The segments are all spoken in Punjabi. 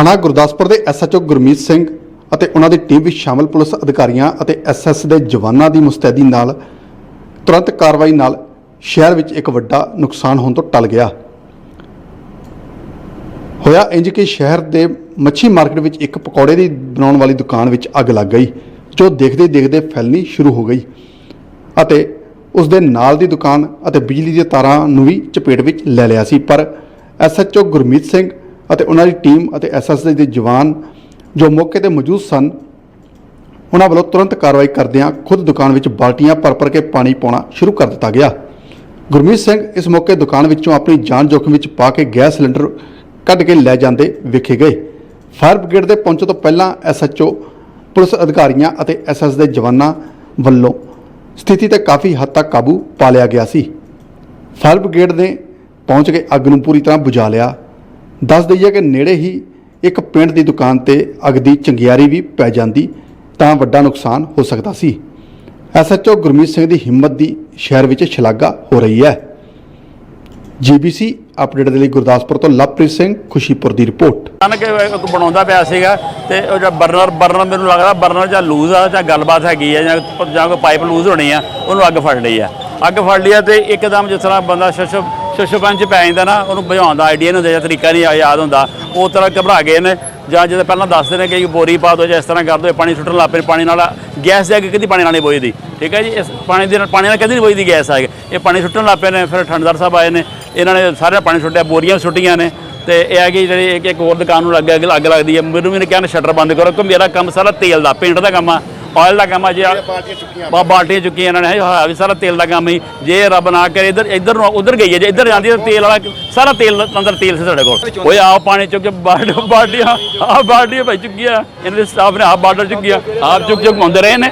ਥਾਣਾ ਗੁਰਦਾਸਪੁਰ ਦੇ ਐਸਐਚਓ ਗੁਰਮੀਤ ਸਿੰਘ ਅਤੇ ਉਹਨਾਂ ਦੀ ਟੀਮ ਵਿੱਚ ਸ਼ਾਮਲ ਪੁਲਿਸ ਅਧਿਕਾਰੀਆਂ ਅਤੇ ਐਸਐਸ ਦੇ ਜਵਾਨਾਂ ਦੀ ਮੁਸਤੈਦੀ ਨਾਲ ਤੁਰੰਤ ਕਾਰਵਾਈ ਨਾਲ ਸ਼ਹਿਰ ਵਿੱਚ ਇੱਕ ਵੱਡਾ ਨੁਕਸਾਨ ਹੋਣ ਤੋਂ ਟਲ ਗਿਆ। ਹੋਇਆ ਇੰਜ ਕਿ ਸ਼ਹਿਰ ਦੇ ਮੱਛੀ ਮਾਰਕੀਟ ਵਿੱਚ ਇੱਕ ਪਕੌੜੇ ਦੀ ਬਣਾਉਣ ਵਾਲੀ ਦੁਕਾਨ ਵਿੱਚ ਅੱਗ ਲੱਗ ਗਈ, ਜੋ ਦੇਖਦੇ ਦੇਖਦੇ ਫੈਲਣੀ ਸ਼ੁਰੂ ਹੋ ਗਈ ਅਤੇ ਉਸ ਦੇ ਨਾਲ ਦੀ ਦੁਕਾਨ ਅਤੇ ਬਿਜਲੀ ਦੀਆਂ ਤਾਰਾਂ ਨੂੰ ਵੀ ਚਪੇਟ ਵਿੱਚ ਲੈ ਲਿਆ ਸੀ। ਪਰ ਐਸਐਚਓ ਗੁਰਮੀਤ ਸਿੰਘ ਅਤੇ ਉਹਨਾਂ ਦੀ ਟੀਮ ਅਤੇ ਐਸਐਸ ਦੇ ਜਵਾਨ ਜੋ ਮੌਕੇ ਤੇ ਮੌਜੂਦ ਸਨ, ਉਹਨਾਂ ਵੱਲੋਂ ਤੁਰੰਤ ਕਾਰਵਾਈ ਕਰਦਿਆਂ ਖੁਦ ਦੁਕਾਨ ਵਿੱਚ ਬਾਲਟੀਆਂ ਭਰ ਭਰ ਕੇ ਪਾਣੀ ਪਾਉਣਾ ਸ਼ੁਰੂ ਕਰ ਦਿੱਤਾ ਗਿਆ। ਗੁਰਮੀਤ ਸਿੰਘ ਇਸ ਮੌਕੇ ਦੁਕਾਨ ਵਿੱਚੋਂ ਆਪਣੀ ਜਾਨ ਜੋਖਮ ਵਿੱਚ ਪਾ ਕੇ ਗੈਸ ਸਿਲੰਡਰ ਕੱਢ ਕੇ ਲੈ ਜਾਂਦੇ ਵਿਖੇ ਗਏ। ਫਾਇਰ ਬ੍ਰਿਗੇਡ ਦੇ ਪਹੁੰਚਣ ਤੋਂ ਪਹਿਲਾਂ ਐਸਐਚਓ, ਪੁਲਿਸ ਅਧਿਕਾਰੀਆਂ ਅਤੇ ਐਸਐਸ ਦੇ ਜਵਾਨਾਂ ਵੱਲੋਂ ਸਥਿਤੀ ਤੇ ਕਾਫੀ ਹੱਦ ਤੱਕ ਕਾਬੂ ਪਾ ਲਿਆ ਗਿਆ ਸੀ। ਫਾਇਰ ਬ੍ਰਿਗੇਡ ਨੇ ਪਹੁੰਚ ਕੇ ਅੱਗ ਨੂੰ ਪੂਰੀ ਤਰ੍ਹਾਂ ਬੁਝਾ ਲਿਆ। ਦੱਸ ਦਈਏ ਕਿ ਨੇੜੇ ਹੀ ਇੱਕ ਪਿੰਡ ਦੀ ਦੁਕਾਨ ਤੇ ਅੱਗ ਦੀ ਚੰਗਿਆਰੀ ਵੀ ਪੈ ਜਾਂਦੀ ਤਾਂ ਵੱਡਾ ਨੁਕਸਾਨ ਹੋ ਸਕਦਾ ਸੀ। ਐਸਐਚਓ ਗੁਰਮੀਤ ਸਿੰਘ ਦੀ ਹਿੰਮਤ ਦੀ ਸ਼ਹਿਰ ਵਿੱਚ ਸ਼ਲਾਘਾ ਹੋ ਰਹੀ ਹੈ। ਜੀਬੀਸੀ ਅਪਡੇਟ ਦੇ ਲਈ ਗੁਰਦਾਸਪੁਰ ਤੋਂ ਲਵਪ੍ਰੀਤ ਸਿੰਘ, ਖੁਸ਼ੀਪੁਰ ਦੀ ਰਿਪੋਰਟ। ਅਨ ਬਣਾਉਂਦਾ ਪਿਆ ਸੀਗਾ ਤੇ ਉਹ ਜਿਹੜਾ ਬਰਨਰ ਬਰਨਰ ਮੈਨੂੰ ਲੱਗਦਾ ਬਰਨਰ ਜਾਂ ਲੂਜ਼ ਆ ਜਾਂ ਗੱਲਬਾਤ ਹੈਗੀ ਆ ਜਾਂ ਜਾਂ ਕੋਈ ਪਾਈਪ ਲੂਜ਼ ਹੋਣੀ ਆ, ਉਹਨੂੰ ਅੱਗ ਫੜ ਲਈ ਆ। ਅੱਗ ਫੜ ਲਈ ਆ ਤੇ ਇੱਕਦਮ ਜਿਸ ਤਰ੍ਹਾਂ ਬੰਦਾ ਸ਼ਸ਼ ਸ਼ਸ਼ਪੰਚ ਪੈ ਜਾਂਦਾ ਨਾ, ਉਹਨੂੰ ਬੁਝਾਉਣ ਦਾ ਆਈਡੀਆ ਨਹੀਂ ਹੁੰਦਾ, ਜਾਂ ਤਰੀਕਾ ਨਹੀਂ ਯਾਦ ਹੁੰਦਾ। ਉਹ ਤਰ੍ਹਾਂ ਘਬਰਾ ਗਏ ਨੇ, ਜਾਂ ਜਦੋਂ ਪਹਿਲਾਂ ਦੱਸਦੇ ਨੇ ਕਿ ਬੋਰੀ ਪਾ ਦਿਓ ਜਾਂ ਇਸ ਤਰ੍ਹਾਂ ਕਰ ਦਿਓ ਪਾਣੀ ਸੁੱਟਣ ਲੱਗ ਪਏ, ਪਾਣੀ ਨਾਲ ਗੈਸ ਦੇ ਅੱਗੇ ਕਿਹਦੀ ਪਾਣੀ ਨਾਲ ਨਹੀਂ ਬੋਈਦੀ ਠੀਕ ਹੈ ਜੀ? ਇਸ ਪਾਣੀ ਦੇ ਨਾਲ ਪਾਣੀ ਨਾਲ ਕਦੀ ਨਹੀਂ ਬੋਈਦੀ ਗੈਸ ਆ ਇਹ ਪਾਣੀ ਸੁੱਟਣ ਲੱਗ ਪਏ ਨੇ, ਫਿਰ ਠੰਡਦਾਰ ਸਾਹਿਬ ਆਏ ਨੇ, ਇਹਨਾਂ ਨੇ ਸਾਰੇ ਪਾਣੀ ਸੁੱਟਿਆ, ਬੋਰੀਆਂ ਵੀ ਸੁੱਟੀਆਂ ਨੇ। ਤੇ ਇਹ ਹੈ ਕਿ ਜਿਹੜੀ ਇੱਕ ਇੱਕ ਹੋਰ ਦੁਕਾਨ ਨੂੰ ਲੱਗ ਅੱਗ ਲੱਗਦੀ ਹੈ। ਮੈਨੂੰ ਵੀ ਨੇ ਕਿਹਾ ਸ਼ਟਰ ਬੰਦ ਕਰੋ ਕਿ ਮੇਰਾ ਕੰਮ ਸਾਰਾ ਤੇਲ ਦਾ, ਪੇਂਟ ਦਾ ਕੰਮ ਆ। ਆਇਲ ਦਾ ਕੰਮ ਆ ਜੇ। ਬਾ ਬਾਲਟੀਆਂ ਚੁੱਕੀਆਂ ਇਹਨਾਂ ਨੇ। ਹਾਂ ਵੀ ਸਾਰਾ ਤੇਲ ਦਾ ਕੰਮ ਹੀ ਜੇ। ਰੱਬ ਨਾ ਕਰੇ ਇੱਧਰ ਇੱਧਰ ਨੂੰ ਉਧਰ ਗਈ ਹੈ ਜੇ। ਇੱਧਰ ਜਾਂਦੀ ਹੈ ਤਾਂ ਤੇਲ ਵਾਲਾ ਸਾਰਾ ਤੇਲ ਅੰਦਰ ਤੇਲ ਸੀ ਸਾਡੇ ਕੋਲ। ਓਏ ਆਹ ਪਾਣੀ ਚੁੱਕ ਕੇ ਬਾਲਟ ਬਾਲਟੀਆਂ ਆਹ ਬਾਲਟੀਆਂ ਭਾਈ ਚੁੱਕੀਆਂ। ਇਹਨਾਂ ਦੇ ਸਟਾਫ ਨੇ ਆਹ ਬਾਲਟਰ ਚੁੱਕੀਆਂ। ਆਪ ਚੁੱਕ ਚੁੱਕ ਆਉਂਦੇ ਰਹੇ ਨੇ।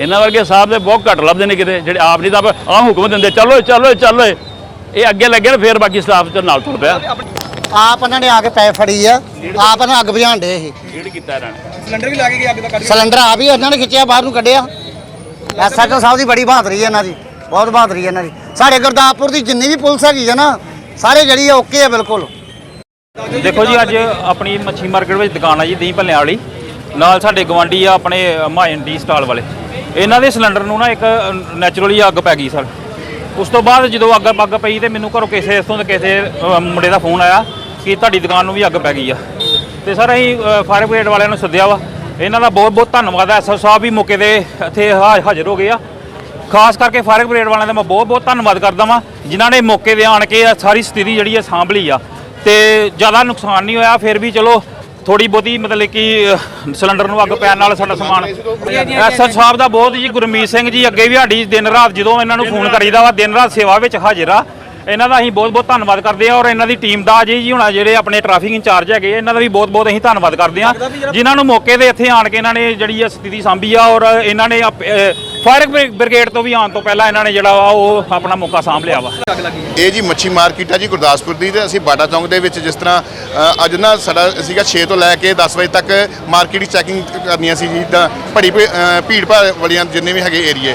ਇਹਨਾਂ ਵਰਗੇ ਸਾਹਿਬ ਦੇ ਬਹੁਤ ਘੱਟ ਲੱਭਦੇ ਨੇ ਕਿਤੇ ਜਿਹੜੇ ਆਪ ਨਹੀਂ ਤਾਂ ਆਹ ਹੁਕਮ ਦਿੰਦੇ। ਚਲੋ ਚਲੋ ਚਲੋ ਇਹ ਅੱਗੇ ਲੱਗੇ ਨੇ ਫੇਰ ਬਾਕੀ ਸਟਾਫ ਚ ਨਾਲ ਤੁਰ ਪਿਆ। ਆਪ ਉਹਨਾਂ ਨੇ ਆ ਕੇ ਪੈ ਫੜੀ ਆ। ਆਪ ਉਹਨਾਂ ਅੱਗ ਬੁਝਾਉਣ ਦੇ ਲੀਡ ਕੀਤਾ ਇਹਨਾਂ ਨੇ ਸਿਲੰਡਰ ਵੀ ਲਾ ਕੇ ਗਏ ਅੱਗ ਦਾ ਕੱਢ ਸਿਲੰਡਰ ਆਪ ਹੀ ਉਹਨਾਂ ਨੇ ਖਿੱਚਿਆ ਬਾਹਰ ਨੂੰ ਕੱਢਿਆ। ਐਸਐਚਓ ਸਾਹਿਬ ਦੀ ਬੜੀ ਬਹਾਦਰੀ ਹੈ ਇਹਨਾਂ ਦੀ। ਬਹੁਤ ਬਹਾਦਰੀ ਹੈ ਇਹਨਾਂ ਦੀ। ਸਾਡੇ ਗੁਰਦਾਸਪੁਰ ਦੀ ਜਿੰਨੀ ਵੀ ਪੁਲਿਸ ਹੈਗੀ ਹੈ ਨਾ ਸਾਰੇ ਜਿਹੜੀ ਆ ਓਕੇ ਆ ਬਿਲਕੁਲ। ਦੇਖੋ ਜੀ ਅੱਜ ਆਪਣੀ ਮੱਛੀ ਮਾਰਕੀਟ ਵਿੱਚ ਦੁਕਾਨ ਆ ਜੀ ਦਹੀਂ ਭੱਲਿਆਂ ਵਾਲੀ। ਨਾਲ ਸਾਡੇ ਗਵਾਂਡੀ ਆ ਆਪਣੇ ਮਾਇਨ ਟੀ ਸਟਾਲ ਵਾਲੇ। ਇਹਨਾਂ ਦੇ ਸਿਲੰਡਰ ਨੂੰ ਨਾ ਇੱਕ ਨੈਚੁਰਲੀ ਅੱਗ ਪੈ ਗਈ ਸਰ। ਉਸ ਤੋਂ ਬਾਅਦ ਜਦੋਂ ਅੱਗ ਅੱਗ ਪਈ ਤੇ ਮੈਨੂੰ ਘਰੋਂ ਕਿਸੇ ਇਥੋਂ ਦੇ ਕਿਸੇ ਅ, ਮੁੰਡੇ ਦਾ ਫੋਨ ਆਇਆ। ਕਿ ਤੁਹਾਡੀ ਦੁਕਾਨ ਨੂੰ ਵੀ ਅੱਗ ਪੈ ਗਈ ਆ। ਤੇ ਸਰ, ਅਸੀਂ ਫਾਇਰ ਬ੍ਰਿਗੇਡ ਵਾਲਿਆਂ ਨੂੰ ਸੱਦਿਆ ਵਾ। ਇਹਨਾਂ ਦਾ ਬਹੁਤ ਬਹੁਤ ਧੰਨਵਾਦ ਹੈ ਐਸਓ ਸਾਹਿਬ ਵੀ ਮੌਕੇ ਤੇ ਇੱਥੇ ਹਾ- ਹਾਜ਼ਰ ਹੋ ਗਏ ਆ। ਖਾਸ ਕਰਕੇ ਫਾਇਰ ਬ੍ਰਿਗੇਡ ਵਾਲਿਆਂ ਦਾ ਮੈਂ ਬਹੁਤ ਬਹੁਤ ਧੰਨਵਾਦ ਕਰਦਾ ਵਾਂ। ਜਿਨ੍ਹਾਂ ਨੇ ਮੌਕੇ ਤੇ ਆਣ ਕੇ ਸਾਰੀ ਸਥਿਤੀ ਜਿਹੜੀ ਹੈ ਸਾਂਭ ਲਈ ਆ। ਤੇ ਜ਼ਿਆਦਾ ਨੁਕਸਾਨ ਨਹੀਂ ਹੋਇਆ, ਫਿਰ ਵੀ ਚਲੋ ਥੋੜੀ ਬਹੁਤੀ ਮਤਲਬ ਕਿ ਸਿਲੰਡਰ ਨੂੰ ਅੱਗ ਪੈਣ ਨਾਲ ਸਾਡਾ ਸਮਾਨ ਐਸਐਸ ਸਾਹਿਬ ਦਾ ਬਹੁਤ ਜੀ, ਗੁਰਮੀਤ ਸਿੰਘ ਜੀ ਅੱਗੇ ਵੀ ਸਾਡੀ ਦਿਨ ਰਾਤ ਜਦੋਂ ਇਹਨਾਂ ਨੂੰ ਫੋਨ ਕਰੀਦਾ ਵਾ, ਦਿਨ ਰਾਤ ਸੇਵਾ ਵਿੱਚ ਹਾਜ਼ਰ ਆ। ਇਹਨਾਂ ਦਾ ਅਸੀਂ ਬਹੁਤ ਬਹੁਤ ਧੰਨਵਾਦ ਕਰਦੇ ਆ ਔਰ ਇਹਨਾਂ ਦੀ ਟੀਮ ਦਾ ਅਜੇ ਜੀ ਹੁਣ ਜਿਹੜੇ ਆਪਣੇ ਟ੍ਰੈਫਿਕ ਇੰਚਾਰਜ ਹੈਗੇ ਇਹਨਾਂ ਦਾ ਵੀ ਬਹੁਤ ਬਹੁਤ ਅਸੀਂ ਧੰਨਵਾਦ ਕਰਦੇ ਆ ਜਿਨ੍ਹਾਂ ਨੂੰ ਮੌਕੇ ਤੇ ਇੱਥੇ ਆਣ ਕੇ ਇਹਨਾਂ ਨੇ ਜਿਹੜੀ ਇਹ ਸਥਿਤੀ ਸਾਂਭੀ ਆ ਔਰ ਇਹਨਾਂ ਨੇ ਫਾਇਰ ਬ੍ਰਿਗੇਡ ਤੋਂ ਵੀ ਆਉਣ ਤੋਂ ਪਹਿਲਾਂ ਇਹਨਾਂ ਨੇ ਜਿਹੜਾ ਵਾ ਉਹ ਆਪਣਾ ਮੌਕਾ ਸਾਂਭ ਲਿਆ ਵਾ। ਇਹ ਜੀ ਮੱਛੀ ਮਾਰਕੀਟ ਹੈ ਜੀ ਗੁਰਦਾਸਪੁਰ ਦੀ ਤੇ ਅਸੀਂ ਬਾਟਾ ਚੌਂਕ ਦੇ ਵਿੱਚ ਜਿਸ ਤਰ੍ਹਾਂ ਅੱਜ ਨਾ ਸਾਡਾ ਸੀਗਾ 6 ਤੋਂ ਲੈ ਕੇ 10 ਵਜੇ ਤੱਕ ਮਾਰਕੀਟ ਦੀ ਚੈਕਿੰਗ ਕਰਨੀਆਂ ਸੀ ਜੀ ਤਾਂ ਭੜੀ ਭੀੜ ਭਾੜ ਵਾਲੀਆਂ ਜਿੰਨੇ ਵੀ ਹੈਗੇ ਏਰੀਏ।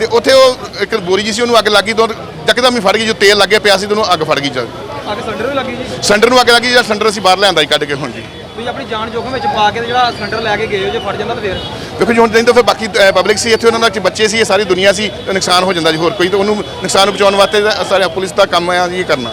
ਤੇ ਉੱਥੇ ਉਹ ਇੱਕ ਬੋਰੀ ਜੀ ਸੀ ਉਹਨੂੰ ਅੱਗ ਲੱਗੀ ਤੋਂ ਜਕਦਮ ਹੀ ਫੜ ਗਈ ਜੋ ਤੇਲ ਲੱਗੇ ਪਿਆ ਸੀ ਤੇ ਉਹਨੂੰ ਅੱਗ ਫੜ ਗਈ ਜਦ ਅੱਗ ਸਿਲੰਡਰ ਵੀ ਲੱਗੀ ਜੀ? ਸਿਲੰਡਰ ਨੂੰ ਅੱਗ ਲੱਗੀ ਜਿਹੜਾ ਸਿਲੰਡਰ ਅਸੀਂ ਬਾਹਰ ਲਿਆਂਦਾ ਜੀ ਕੱਢ ਕੇ ਹੁਣ ਜੀ। ਤੁਸੀਂ ਆਪਣੀ ਜਾਨ ਜੋਖਮ ਵਿੱਚ ਪਾ ਕੇ ਜਿਹੜਾ ਸਿਲੰਡਰ ਲੈ ਕੇ ਗਏ ਹੋ ਜੇ ਫਟ ਜਾਂਦਾ ਤਾਂ ਫੇਰ? ਦੇਖੋ ਜੀ ਹੁਣ ਨਹੀਂ ਤਾਂ ਫਿਰ ਬਾਕੀ ਪਬਲਿਕ ਸੀ ਇੱਥੇ ਉਹਨਾਂ ਦਾ ਬੱਚੇ ਸੀ ਇਹ ਸਾਰੀ ਦੁਨੀਆ ਸੀ ਤੇ ਨੁਕਸਾਨ ਹੋ ਜਾਂਦਾ ਜੀ ਹੋਰ ਕੋਈ ਤਾਂ ਉਹਨੂੰ ਨੁਕਸਾਨ ਨੂੰ ਬਚਾਉਣ ਵਾਸਤੇ ਸਾਰੇ ਪੁਲਿਸ ਦਾ ਕੰਮ ਆ ਜੀ ਇਹ ਕਰਨਾ।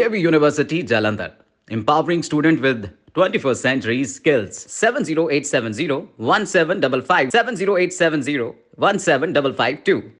DAV University, Jalandhar, empowering student with 21st century skills. 70870 1755 70870 17552